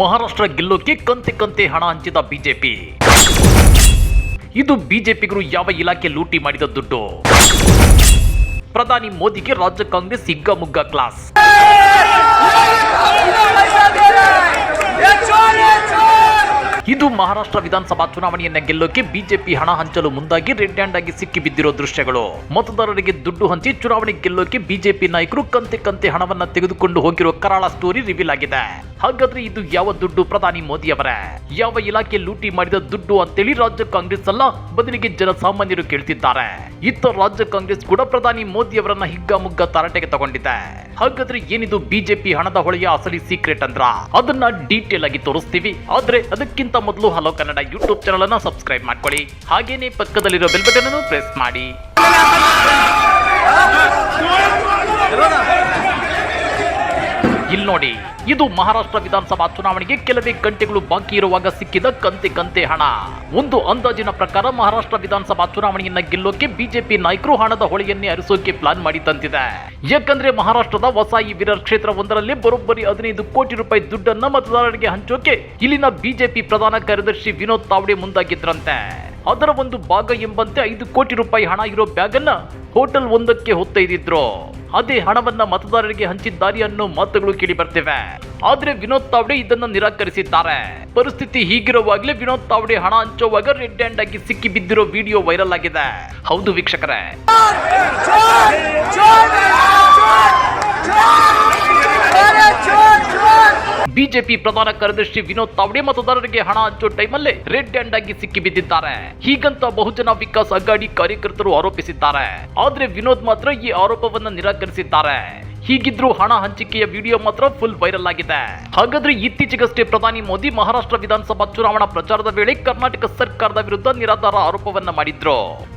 ಮಹಾರಾಷ್ಟ್ರ ಗೆಲ್ಲೋಕೆ ಕಂತೆ ಕಂತೆ ಹಣ ಹಂಚಿದ ಬಿಜೆಪಿ ಇದು ಬಿಜೆಪಿಗರು ಯಾವ ಇಲಾಖೆ ಲೂಟಿ ಮಾಡಿದ ದುಡ್ಡು ಪ್ರಧಾನಿ ಮೋದಿಗೆ ರಾಜ್ಯ ಕಾಂಗ್ರೆಸ್ ಹಿಗ್ಗಾಮುಗ್ಗಾ ಕ್ಲಾಸ್ ಇದು ಮಹಾರಾಷ್ಟ್ರ ವಿಧಾನಸಭಾ ಚುನಾವಣೆಯನ್ನ ಗೆಲ್ಲೋಕೆ ಬಿಜೆಪಿ ಹಣ ಹಂಚಲು ಮುಂದಾಗಿ ರೆಡ್ ಹ್ಯಾಂಡ್ ಆಗಿ ಸಿಕ್ಕಿ ಬಿದ್ದಿರೋ ದೃಶ್ಯಗಳು. ಮತದಾರರಿಗೆ ದುಡ್ಡು ಹಂಚಿ ಚುನಾವಣೆ ಗೆಲ್ಲೋಕೆ ಬಿಜೆಪಿ ನಾಯಕರು ಕಂತೆ ಕಂತೆ ಹಣವನ್ನ ತೆಗೆದುಕೊಂಡು ಹೋಗಿರೋ ಕರಾಳ ಸ್ಟೋರಿ ರಿವೀಲ್ ಆಗಿದೆ. ಹಾಗಾದ್ರೆ ಇದು ಯಾವ ದುಡ್ಡು ಪ್ರಧಾನಿ ಮೋದಿ ಅವರ? ಯಾವ ಇಲಾಖೆ ಲೂಟಿ ಮಾಡಿದ ದುಡ್ಡು ಅಂತೇಳಿ ರಾಜ್ಯ ಕಾಂಗ್ರೆಸ್ ಅಲ್ಲ, ಬದಲಿಗೆ ಜನಸಾಮಾನ್ಯರು ಕೇಳ್ತಿದ್ದಾರೆ. ಇತ್ತ ರಾಜ್ಯ ಕಾಂಗ್ರೆಸ್ ಕೂಡ ಪ್ರಧಾನಿ ಮೋದಿ ಅವರನ್ನ ಹಿಗ್ಗಾಮುಗ್ಗ ತರಾಟೆಗೆ ತಗೊಂಡಿದೆ. ಹಾಗಾದ್ರೆ ಏನಿದು ಬಿಜೆಪಿ ಹಣದ ಹೊಳೆಯ ಅಸಲಿ ಸೀಕ್ರೆಟ್ ಅಂದ್ರ? ಅದನ್ನ ಡೀಟೇಲ್ ಆಗಿ ತೋರಿಸ್ತೀವಿ. ಆದ್ರೆ ಅದಕ್ಕಿಂತ ಮೊದಲು ಹಲೋ ಕನ್ನಡ ಯೂಟ್ಯೂಬ್ ಚಾನಲ್ ಅನ್ನು ಸಬ್ಸ್ಕ್ರೈಬ್ ಮಾಡ್ಕೊಳ್ಳಿ. ಹಾಗೇನೆ ಪಕ್ಕದಲ್ಲಿರೋ ಬೆಲ್ ಬಟನ್ ಅನ್ನು ಪ್ರೆಸ್ ಮಾಡಿ. ನೋಡಿ. ಇದು ಮಹಾರಾಷ್ಟ್ರ ವಿಧಾನಸಭಾ ಚುನಾವಣೆಗೆ ಕೆಲವೇ ಗಂಟೆಗಳು ಬಾಕಿ ಇರುವಾಗ ಸಿಕ್ಕಿದ ಕಂತೆ ಕಂತೆ ಹಣ. ಒಂದು ಅಂದಾಜಿನ ಪ್ರಕಾರ ಮಹಾರಾಷ್ಟ್ರ ವಿಧಾನಸಭಾ ಚುನಾವಣೆಯನ್ನ ಗೆಲ್ಲೋಕೆ ಬಿಜೆಪಿ ನಾಯಕರು ಹಣದ ಹೊಳೆಯನ್ನೇ ಹರಿಸೋಕೆ ಪ್ಲಾನ್ ಮಾಡಿ ತಂತಿದೆ ಯಾಕಂದ್ರೆ ಮಹಾರಾಷ್ಟ್ರದ ವಸಾಯಿ ವಿರರ್ ಕ್ಷೇತ್ರ ಒಂದರಲ್ಲಿ ಬರೋಬ್ಬರಿ ಹದಿನೈದು ಕೋಟಿ ರೂಪಾಯಿ ದುಡ್ಡನ್ನ ಮತದಾರರಿಗೆ ಹಂಚೋಕೆ ಇಲ್ಲಿನ ಬಿಜೆಪಿ ಪ್ರಧಾನ ಕಾರ್ಯದರ್ಶಿ ವಿನೋದ್ ತಾವ್ಡೆ ಮುಂದಾಗಿದ್ರಂತೆ. ಅದರ ಒಂದು ಭಾಗ ಎಂಬಂತೆ ಐದು ಕೋಟಿ ರೂಪಾಯಿ ಹಣ ಇರೋ ಬ್ಯಾಗ್ ಅನ್ನ ಹೋಟೆಲ್ ಒಂದಕ್ಕೆ ಹೊತ್ತೊಯ್ದಿದ್ರು ಅದೇ ಹಣವನ್ನ ಮತದಾರರಿಗೆ ಹಂಚಿದ್ದಾರೆ ಅನ್ನೋ ಮಾತುಗಳು ಕೇಳಿ ಬರ್ತಿವೆ ಆದ್ರೆ ವಿನೋದ್ ತಾವ್ಡೆ ಇದನ್ನ ನಿರಾಕರಿಸಿದ್ದಾರೆ ಪರಿಸ್ಥಿತಿ ಹೀಗಿರುವಾಗಲೇ ವಿನೋದ್ ತಾವ್ಡೆ ಹಣ ಹಂಚುವಾಗ ರೆಡ್ ಹ್ಯಾಂಡ್ ಆಗಿ ಸಿಕ್ಕಿ ಬಿದ್ದಿರೋ ವಿಡಿಯೋ ವೈರಲ್ ಆಗಿದೆ ಹೌದು ವೀಕ್ಷಕರೇ ಬಿಜೆಪಿ ಪ್ರಧಾನ ಕಾರ್ಯದರ್ಶಿ ವಿನೋದ್ ತಾವಡೆ ಮತದಾರರಿಗೆ ಹಣ ಹಂಚೋ ಟೈಮಲ್ಲೇ ರೆಡ್ ಹ್ಯಾಂಡ್ ಆಗಿ ಸಿಕ್ಕಿ ಬಿದ್ದಿದ್ದಾರೆ. ಹೀಗಂತ ಬಹುಜನ ವಿಕಾಸ್ ಅಗ್ಗಾಡಿ ಕಾರ್ಯಕರ್ತರು ಆರೋಪಿಸಿದ್ದಾರೆ. ಆದ್ರೆ ವಿನೋದ್ ಮಾತ್ರ ಈ ಆರೋಪವನ್ನ ನಿರಾಕರಿಸಿದ್ದಾರೆ. ಹೀಗಿದ್ರೂ ಹಣ ಹಂಚಿಕೆಯ ವಿಡಿಯೋ ಮಾತ್ರ ಫುಲ್ ವೈರಲ್ ಆಗಿದೆ. ಹಾಗಾದ್ರೆ ಇತ್ತೀಚೆಗಷ್ಟೇ ಪ್ರಧಾನಿ ಮೋದಿ ಮಹಾರಾಷ್ಟ್ರ ವಿಧಾನಸಭಾ ಚುನಾವಣಾ ಪ್ರಚಾರದ ವೇಳೆ ಕರ್ನಾಟಕ ಸರ್ಕಾರದ ವಿರುದ್ಧ ನಿರಾಧಾರ ಆರೋಪವನ್ನ ಮಾಡಿದ್ರು.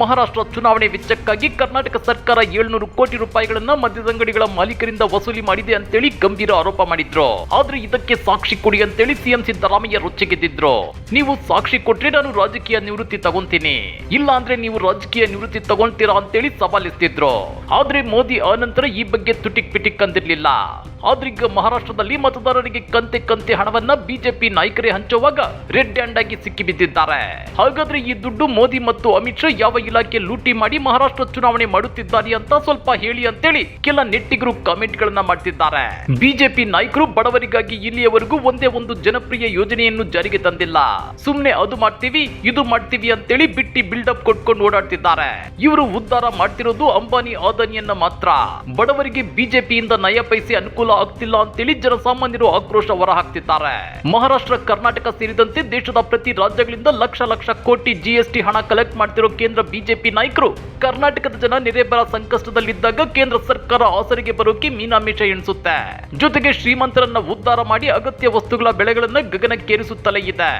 ಮಹಾರಾಷ್ಟ್ರ ಚುನಾವಣೆ ವೆಚ್ಚಕ್ಕಾಗಿ ಕರ್ನಾಟಕ ಸರ್ಕಾರ ಏಳ್ನೂರು ಕೋಟಿ ರೂಪಾಯಿಗಳನ್ನ ಮದ್ಯದಂಗಡಿಗಳ ಮಾಲೀಕರಿಂದ ವಸೂಲಿ ಮಾಡಿದೆ ಅಂತೇಳಿ ಗಂಭೀರ ಆರೋಪ ಮಾಡಿದ್ರು. ಆದ್ರೆ ಇದಕ್ಕೆ ಸಾಕ್ಷಿ ಕೊಡಿ ಅಂತೇಳಿ ಸಿಎಂ ಸಿದ್ದರಾಮಯ್ಯ ರೊಚ್ಚಿಗೆದ್ದಿದ್ರು ನೀವು ಸಾಕ್ಷಿ ಕೊಟ್ರೆ ನಾನು ರಾಜಕೀಯ ನಿವೃತ್ತಿ ತಗೊಂತೀನಿ. ಇಲ್ಲ ಅಂದ್ರೆ ನೀವು ರಾಜಕೀಯ ನಿವೃತ್ತಿ ತಗೊಂತೀರಾ ಅಂತೇಳಿ ಸವಾಲಿಸ್ತಿದ್ರು ಆದ್ರೆ ಮೋದಿ ಆನಂತರ ಈ ಬಗ್ಗೆ ತುಟಿಕ್ ಪಿಟಿಕ್ ಅಂದಿರ್ಲಿಲ್ಲ ಆದ್ರೆ ಈಗ ಮಹಾರಾಷ್ಟ್ರದಲ್ಲಿ ಮತದಾರರಿಗೆ ಕಂತೆ ಕಂತೆ ಹಣವನ್ನ ಬಿಜೆಪಿ ನಾಯಕರೇ ಹಂಚುವಾಗ ರೆಡ್ ಹ್ಯಾಂಡ್ ಆಗಿ ಸಿಕ್ಕಿ ಬಿದ್ದಿದ್ದಾರೆ. ಹಾಗಾದ್ರೆ ಈ ದುಡ್ಡು ಮೋದಿ ಮತ್ತು ಅಮಿತ್ ಶಾ ಯಾವ ಇಲಾಖೆ ಲೂಟಿ ಮಾಡಿ ಮಹಾರಾಷ್ಟ್ರ ಚುನಾವಣೆ ಮಾಡುತ್ತಿದ್ದಾರೆ ಅಂತ ಸ್ವಲ್ಪ ಹೇಳಿ ಅಂತೇಳಿ ಕೆಲ ನೆಟ್ಟಿಗರು ಕಾಮೆಂಟ್ ಗಳನ್ನ ಮಾಡ್ತಿದ್ದಾರೆ. ಬಿಜೆಪಿ ನಾಯಕರು ಬಡವರಿಗಾಗಿ ಇಲ್ಲಿಯವರೆಗೂ ಒಂದೇ ಒಂದು ಜನಪ್ರಿಯ ಯೋಜನೆಯನ್ನು ಜಾರಿಗೆ ತಂದಿಲ್ಲ. ಸುಮ್ನೆ ಅದು ಮಾಡ್ತೀವಿ, ಇದು ಮಾಡ್ತೀವಿ ಅಂತೇಳಿ ಬಿಟ್ಟಿ ಬಿಲ್ಡಪ್ ಕೊಟ್ಕೊಂಡು ಓಡಾಡ್ತಿದ್ದಾರೆ. ಇವರು ಉದ್ಧಾರ ಮಾಡ್ತಿರೋದು ಅಂಬಾನಿ ಆದಾನಿಯನ್ನ ಮಾತ್ರ. ಬಡವರಿಗೆ ಬಿಜೆಪಿಯಿಂದ ನಯ ಪೈಸೆ ಅನುಕೂಲ ಆಗ್ತಿಲ್ಲ ಅಂತೇಳಿ ಜನಸಾಮಾನ್ಯರು ಆಕ್ರೋಶ ಹೊರಹಾಕ್ತಿದ್ದಾರೆ. ಮಹಾರಾಷ್ಟ್ರ, ಕರ್ನಾಟಕ ಸೇರಿದಂತೆ ದೇಶದ ಪ್ರತಿ ರಾಜ್ಯಗಳಿಂದ ಲಕ್ಷ ಲಕ್ಷ ಕೋಟಿ ಜಿಎಸ್ಟಿ ಹಣ ಕಲೆಕ್ಟ್ ಮಾಡ್ತಿರೋ ಕೇಂದ್ರ ಬಿಜೆಪಿ ನಾಯಕರು ಕರ್ನಾಟಕದ ಜನ ನೆರೆಬರ ಸಂಕಷ್ಟದಲ್ಲಿದ್ದಾಗ ಕೇಂದ್ರ ಸರ್ಕಾರ ಆಸರಿಗೆ ಬರೋಕೆ ಮೀನಾಮಿಷ ಎಣಿಸುತ್ತೆ. ಜೊತೆಗೆ ಶ್ರೀಮಂತರನ್ನ ಉದ್ಧಾರ ಮಾಡಿ ಅಗತ್ಯ ವಸ್ತುಗಳ ಬೆಲೆಗಳನ್ನ ಗಗನಕ್ಕೇರಿಸುತ್ತಲೇ ಇದೆ.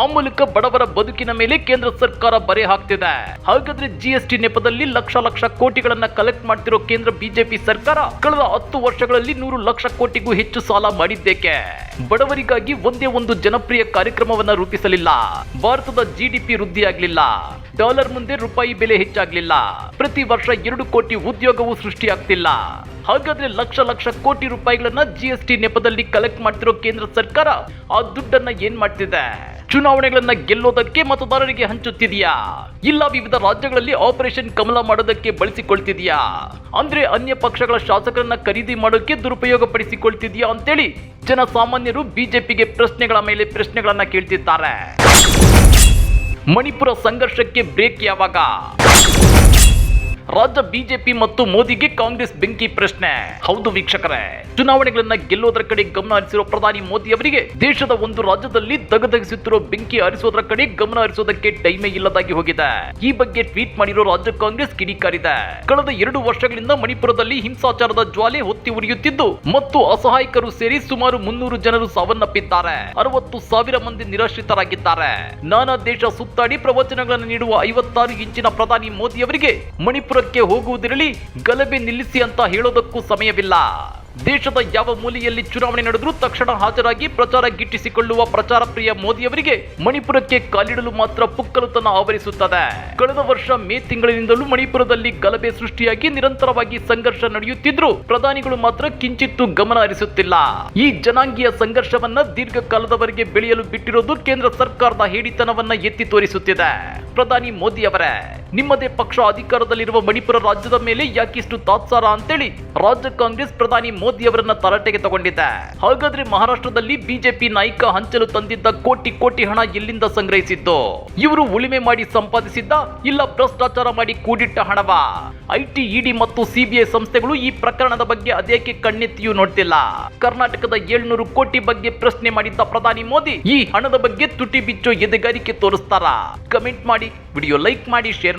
ಆ ಮೂಲಕ ಬಡವರ ಬದುಕಿನ ಮೇಲೆ ಕೇಂದ್ರ ಸರ್ಕಾರ ಬರೆ ಹಾಕ್ತಿದೆ. ಹಾಗಾದ್ರೆ ಜಿಎಸ್ಟಿ ನೆಪದಲ್ಲಿ ಲಕ್ಷ ಲಕ್ಷ ಕೋಟಿಗಳನ್ನ ಕಲೆಕ್ಟ್ ಮಾಡ್ತಿರೋ ಕೇಂದ್ರ ಬಿಜೆಪಿ ಸರ್ಕಾರ ಕಳೆದ ಹತ್ತು ವರ್ಷಗಳಲ್ಲಿ ನೂರು ಲಕ್ಷ ಕೋಟಿಗೂ ಹೆಚ್ಚು ಸಾಲ ಮಾಡಿದ್ದೇಕೆ? ಬಡವರಿಗಾಗಿ ಒಂದೇ ಒಂದು ಜನಪ್ರಿಯ ಕಾರ್ಯಕ್ರಮವನ್ನ ರೂಪಿಸಲಿಲ್ಲ. ಭಾರತದ ಜಿಡಿಪಿ ವೃದ್ಧಿಯಾಗಲಿಲ್ಲ. ಡಾಲರ್ ಮುಂದೆ ರೂಪಾಯಿ ಬೆಲೆ ಹೆಚ್ಚಾಗ್ಲಿಲ್ಲ. ಪ್ರತಿ ವರ್ಷ ಎರಡು ಕೋಟಿ ಉದ್ಯೋಗವೂ ಸೃಷ್ಟಿಯಾಗ್ತಿಲ್ಲ. ಹಾಗಾದ್ರೆ ಲಕ್ಷ ಲಕ್ಷ ಕೋಟಿ ರೂಪಾಯಿಗಳನ್ನ ಜಿಎಸ್ಟಿ ನೆಪದಲ್ಲಿ ಕಲೆಕ್ಟ್ ಮಾಡ್ತಿರೋ ಕೇಂದ್ರ ಸರ್ಕಾರ ಆ ದುಡ್ಡನ್ನ ಏನ್ ಮಾಡ್ತಿದೆ? ಚುನಾವಣೆಗಳನ್ನ ಗೆಲ್ಲೋದಕ್ಕೆ ಮತದಾರರಿಗೆ ಹಂಚುತ್ತಿದೆಯಾ? ಇಲ್ಲ ವಿವಿಧ ರಾಜ್ಯಗಳಲ್ಲಿ ಆಪರೇಷನ್ ಕಮಲ ಮಾಡೋದಕ್ಕೆ ಬಳಸಿಕೊಳ್ತಿದ್ಯಾ? ಅಂದ್ರೆ ಅನ್ಯ ಪಕ್ಷಗಳ ಶಾಸಕರನ್ನ ಖರೀದಿ ಮಾಡೋಕೆ ದುರುಪಯೋಗ ಪಡಿಸಿಕೊಳ್ತಿದೆಯಾ ಅಂತೇಳಿ ಜನಸಾಮಾನ್ಯರು ಬಿಜೆಪಿಗೆ ಪ್ರಶ್ನೆಗಳ ಮೇಲೆ ಪ್ರಶ್ನೆಗಳನ್ನ ಕೇಳ್ತಿದ್ದಾರೆ. ಮಣಿಪುರ ಸಂಘರ್ಷಕ್ಕೆ ಬ್ರೇಕ್ ಯಾವಾಗ? ರಾಜ್ಯ ಬಿಜೆಪಿ ಮತ್ತು ಮೋದಿಗೆ ಕಾಂಗ್ರೆಸ್ ಬೆಂಕಿ ಪ್ರಶ್ನೆ. ಹೌದು ವೀಕ್ಷಕರೇ, ಚುನಾವಣೆಗಳನ್ನ ಗೆಲ್ಲೋದರ ಕಡೆ ಗಮನ ಹರಿಸಿರುವ ಪ್ರಧಾನಿ ಮೋದಿ ಅವರಿಗೆ ದೇಶದ ಒಂದು ರಾಜ್ಯದಲ್ಲಿ ದಗದಗಿಸುತ್ತಿರುವ ಬೆಂಕಿ ಹರಿಸೋದರ ಕಡೆ ಗಮನ ಹರಿಸೋದಕ್ಕೆ ಟೈಮೇ ಇಲ್ಲದಾಗಿ ಹೋಗಿದೆ. ಈ ಬಗ್ಗೆ ಟ್ವೀಟ್ ಮಾಡಿರುವ ರಾಜ್ಯ ಕಾಂಗ್ರೆಸ್ ಕಿಡಿಕಾರಿದೆ. ಕಳೆದ ಎರಡು ವರ್ಷಗಳಿಂದ ಮಣಿಪುರದಲ್ಲಿ ಹಿಂಸಾಚಾರದ ಜ್ವಾಲೆ ಹೊತ್ತಿ ಉರಿಯುತ್ತಿದ್ದು, ಮತ್ತು ಅಸಹಾಯಕರು ಸೇರಿ ಸುಮಾರು ಮುನ್ನೂರು ಜನರು ಸಾವನ್ನಪ್ಪಿದ್ದಾರೆ. ಅರವತ್ತು ಸಾವಿರ ಮಂದಿ ನಿರಾಶ್ರಿತರಾಗಿದ್ದಾರೆ. ನಾನಾ ದೇಶ ಸುತ್ತಾಡಿ ಪ್ರವಚನಗಳನ್ನು ನೀಡುವ ಐವತ್ತಾರು ಇಂಚಿನ ಪ್ರಧಾನಿ ಮೋದಿ ಅವರಿಗೆ ಮಣಿಪುರಕ್ಕೆ ಹೋಗುವುದಿರಲಿ, ಗಲಭೆ ನಿಲ್ಲಿಸಿ ಅಂತ ಹೇಳೋದಕ್ಕೂ ಸಮಯವಿಲ್ಲ. ದೇಶದ ಯಾವ ಮೂಲೆಯಲ್ಲಿ ಚುನಾವಣೆ ನಡೆದರೂ ತಕ್ಷಣ ಹಾಜರಾಗಿ ಪ್ರಚಾರ ಗಿಟ್ಟಿಸಿಕೊಳ್ಳುವ ಪ್ರಚಾರ ಪ್ರಿಯ ಮೋದಿ ಅವರಿಗೆ ಮಣಿಪುರಕ್ಕೆ ಕಾಲಿಡಲು ಮಾತ್ರ ಪುಕ್ಕಲುತನ ಆವರಿಸುತ್ತದೆ. ಕಳೆದ ವರ್ಷ ಮೇ ತಿಂಗಳಿನಿಂದಲೂ ಮಣಿಪುರದಲ್ಲಿ ಗಲಭೆ ಸೃಷ್ಟಿಯಾಗಿ ನಿರಂತರವಾಗಿ ಸಂಘರ್ಷ ನಡೆಯುತ್ತಿದ್ರು ಪ್ರಧಾನಿಗಳು ಮಾತ್ರ ಕಿಂಚಿತ್ತು ಗಮನ ಹರಿಸುತ್ತಿಲ್ಲ. ಈ ಜನಾಂಗೀಯ ಸಂಘರ್ಷವನ್ನ ದೀರ್ಘಕಾಲದವರೆಗೆ ಬೆಳೆಯಲು ಬಿಟ್ಟಿರೋದು ಕೇಂದ್ರ ಸರ್ಕಾರದ ಹೇಡಿತನವನ್ನ ಎತ್ತಿ ತೋರಿಸುತ್ತಿದೆ. ಪ್ರಧಾನಿ ಮೋದಿ ಅವರೇ ನಿಮ್ಮದೇ ಪಕ್ಷ ಅಧಿಕಾರದಲ್ಲಿರುವ ಮಣಿಪುರ ರಾಜ್ಯದ ಮೇಲೆ ಯಾಕಿಷ್ಟು ತಾತ್ಸಾರ ಅಂತೇಳಿ ರಾಜ್ಯ ಕಾಂಗ್ರೆಸ್ ಪ್ರಧಾನಿ ಮೋದಿ ಅವರನ್ನ ತರಾಟೆಗೆ ತಗೊಂಡಿದೆ. ಹಾಗಾದ್ರೆ ಮಹಾರಾಷ್ಟ್ರದಲ್ಲಿ ಬಿಜೆಪಿ ನಾಯಕ ಹಂಚಲು ತಂದಿದ್ದ ಕೋಟಿ ಕೋಟಿ ಹಣ ಎಲ್ಲಿಂದ ಸಂಗ್ರಹಿಸಿದ್ದು? ಇವರು ಉಳಿಮೆ ಮಾಡಿ ಸಂಪಾದಿಸಿದ್ದ ಇಲ್ಲ ಭ್ರಷ್ಟಾಚಾರ ಮಾಡಿ ಕೂಡಿಟ್ಟ ಹಣವಾ? ಐಟಿ, ಇಡಿ ಮತ್ತು ಸಿಬಿಐ ಸಂಸ್ಥೆಗಳು ಈ ಪ್ರಕರಣದ ಬಗ್ಗೆ ಅದೇಕೆ ಕಣ್ಣೆತ್ತಿಯೂ ನೋಡ್ತಿಲ್ಲ? ಕರ್ನಾಟಕದ ಏಳ್ನೂರು ಕೋಟಿ ಬಗ್ಗೆ ಪ್ರಶ್ನೆ ಮಾಡಿದ್ದ ಪ್ರಧಾನಿ ಮೋದಿ ಈ ಹಣದ ಬಗ್ಗೆ ತುಟಿ ಬಿಚ್ಚೋ ಎದೆಗಾರಿಕೆ ತೋರಿಸ್ತಾರ? ಕಮೆಂಟ್ ಮಾಡಿ, ವಿಡಿಯೋ ಲೈಕ್ ಮಾಡಿ, ಶೇರ್